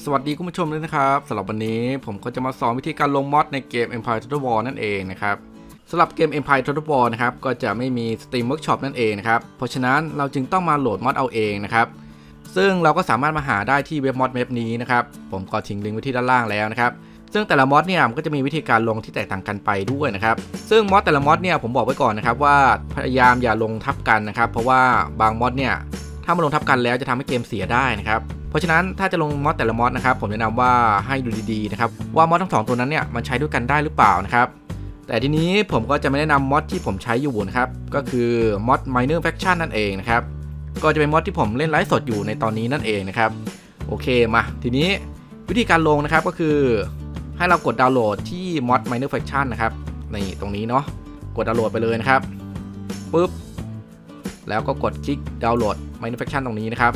สวัสดีคุณผู้ชมด้วยนะครับสำหรับวันนี้ผมก็จะมาสอนวิธีการลงมอดในเกม Empire Total War นั่นเองนะครับสำหรับเกม Empire Total War นะครับก็จะไม่มี Steam Workshop นั่นเองนะครับเพราะฉะนั้นเราจึงต้องมาโหลดมอดเอาเองนะครับซึ่งเราก็สามารถมาหาได้ที่เว็บมอดเว็บนี้นะครับผมก็ทิ้งลิงก์ไว้ที่ด้านล่างแล้วนะครับซึ่งแต่ละมอดเนี่ยมันก็จะมีวิธีการลงที่แตกต่างกันไปด้วยนะครับ ซึ่งมอดแต่ละมอดเนี่ยผมบอกไว้ก่อนนะครับว่าพยายามอย่าลงทับกันนะครับ เพราะว่าบางมอดเนี่ยถ้ามาลงทับกันแล้วจะทำให้เกมเสียได้นะครับ เพราะฉะนั้นถ้าจะลงมอดแต่ละมอดนะครับผมแนะนำว่าให้ดูดีๆนะครับว่ามอดทั้งสองตัวนั้นเนี่ยมันใช้ด้วยกันได้หรือเปล่านะครับแต่ทีนี้ผมก็จะไม่แนะนำมอดที่ผมใช้อยู่นะครับก็คือมอด Minor Faction นั่นเองนะครับก็จะเป็นมอดที่ผมเล่นไลฟ์สดอยู่ในตอนนี้นั่นเองนะครับโอเคมาทีนี้วิธีการลงนะครับก็คือให้เรากดดาวน์โหลดที่มอด Minor Faction นะครับนี่ตรงนี้เนาะกดดาวน์โหลดไปเลยนะครับปุ๊บแล้วก็กดคลิกดาวน์โหลด Minor Faction ตรงนี้นะครับ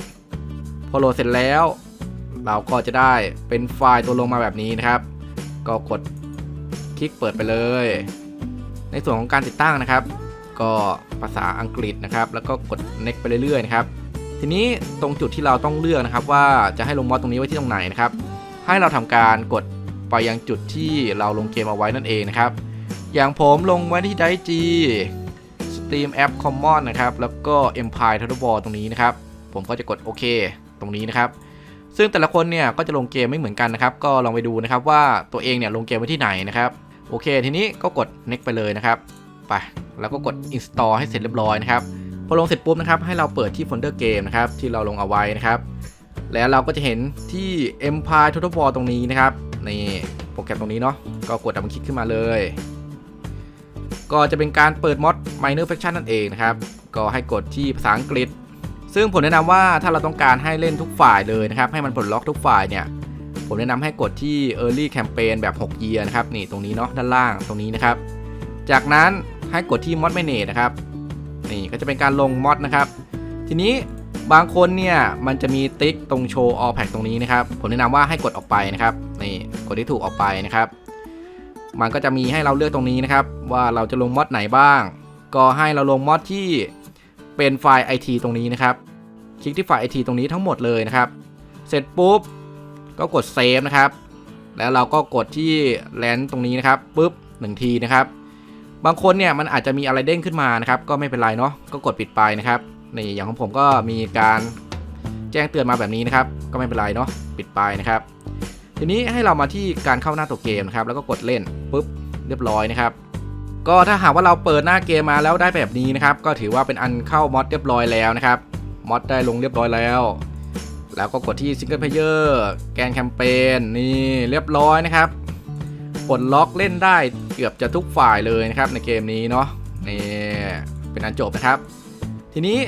อโหลดเสร็จแล้ว เราก็จะได้เป็นไฟล์ตัวลงมาแบบนี้นะครับ ก็กดคลิกเปิดไปเลย ในส่วนของการติดตั้งนะครับ ก็ภาษาอังกฤษนะครับ แล้วก็กด next ไปเรื่อยๆนะครับทีนี้ตรงจุดที่เราต้องเลือกนะครับ ว่าจะให้ลงมอดตรงนี้ไว้ที่ตรงไหนนะครับ ให้เราทำการกดไปยังจุดที่เราลงเกมเอาไว้นั่นเองนะครับ อย่างผมลงไว้ที่ไดจี Steam App Common นะครับ แล้วก็ Empire Total War ตรงนี้นะครับ ผมก็จะกดโอเค ตรงนี้นะครับ ซึ่งแต่ละคนเนี่ยก็จะลงเกมไม่เหมือนกันนะครับ ก็ลองไปดูนะครับว่าตัวเองเนี่ยลงเกมไว้ที่ไหนนะครับ โอเค ทีนี้ก็กด next ไปเลยนะครับ ไป แล้วก็กด install ให้เสร็จเรียบร้อยนะครับ พอลงเสร็จปุ๊บนะครับให้เราเปิดที่โฟลเดอร์เกมนะครับที่เราลงเอาไว้นะครับ แล้วเราก็จะเห็นที่ Empire Total War ตรงนี้นะครับในโปรแกรมตรงนี้เนาะ ก็กดดับเบิลคลิกขึ้นมาเลยก็จะเป็นการเปิดมอด Minor Faction นั่นเองนะครับ ก็ให้กดที่ภาษาอังกฤษ ซึ่งผมแนะนำว่าถ้าเราต้องการให้เล่นทุกฝ่ายเลยนะครับ ให้มันปลดล็อกทุกฝ่ายเนี่ย ผมแนะนำให้กดที่ Early Campaign แบบ6 year นะครับ นี่ตรงนี้เนาะด้านล่างตรงนี้นะครับ จากนั้นให้กดที่ Mod Manage นะครับ นี่ก็จะเป็นการลงมอดนะครับ ทีนี้บางคนเนี่ยมันจะมีติ๊กตรงโชว์ all pack ตรงนี้นะครับ ผมแนะนำว่าให้กดออกไปนะครับ นี่กดที่ถูกออกไปนะครับ มันก็จะมีให้เราเลือกตรงนี้นะครับ ว่าเราจะลงมอดไหนบ้าง ก็ให้เราลงมอดที่ เป็นไฟล์ IT ตรงนี้นะครับ คลิกที่ไฟล์ IT ตรงนี้ทั้งหมดเลยนะครับ เสร็จปุ๊บก็กดเซฟนะครับ แล้วเราก็กดที่แลนตรงนี้นะครับปุ๊บหนึ่งทีนะครับ บางคนเนี่ยมันอาจจะมีอะไรเด้งขึ้นมานะครับ ก็ไม่เป็นไรเนาะก็กดปิดไปนะครับนี่อย่างของผมก็มีการแจ้งเตือนมาแบบนี้นะครับ ก็ไม่เป็นไรเนาะปิดไปนะครับ ทีนี้ให้เรามาที่การเข้าหน้าตัวเกมนะครับ แล้วก็กดเล่นปุ๊บเรียบร้อยนะครับ ก็ถ้าหากว่าเราเปิดหน้าเกมมาแล้วได้แบบนี้นะครับ ก็ถือว่าเป็นอันเข้ามอดเรียบร้อยแล้วนะครับมอดได้ลงเรียบร้อยแล้ว แล้วก็กดที่ Single Player แกนแคมเปญนี่เรียบร้อยนะครับปลดล็อกเล่นได้เกือบจะทุกฝ่ายเลยนะครับในเกมนี้เนาะนี่เป็นอันจบนะครับ ทีนี้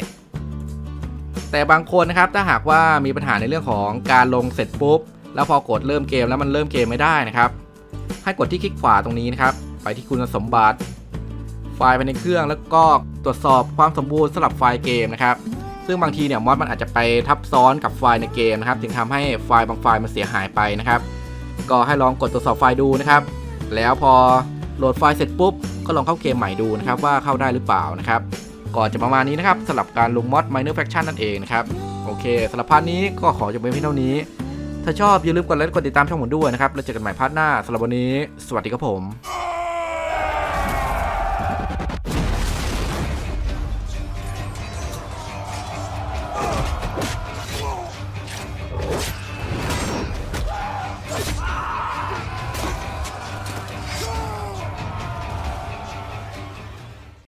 แต่บางคนนะครับถ้าหากว่ามีปัญหาในเรื่องของการลงเสร็จปุ๊บ แล้วพอกดเริ่มเกมแล้วมันเริ่มเกมไม่ได้นะครับ ให้กดที่คลิกขวาตรงนี้นะครับ ที่คุณสมบัติ ไฟล์ภายในเครื่องแล้วก็ตรวจสอบความสมบูรณ์สำหรับไฟล์เกมนะครับ ซึ่งบางทีเนี่ยมอดมันอาจจะไปทับซ้อนกับไฟล์ในเกมนะครับ จึงทำให้ไฟล์บางไฟล์มันเสียหายไปนะครับ ก็ให้ลองกดตรวจสอบไฟล์ดูนะครับ แล้วพอโหลดไฟล์เสร็จปุ๊บก็ลองเข้าเกมใหม่ดูนะครับว่าเข้าได้หรือเปล่านะครับก่อนจะประมาณนี้นะครับสำหรับการลงมอด Minor Faction นั่นเองนะครับ โอเคสำหรับพาร์ทนี้ก็ขอจบเพียงเท่านี้ ถ้าชอบอย่าลืมกดไลค์กดติดตามช่องผมด้วยนะครับ แล้วเจอกันใหม่พาร์ทหน้าสำหรับวันนี้ สวัสดีครับผม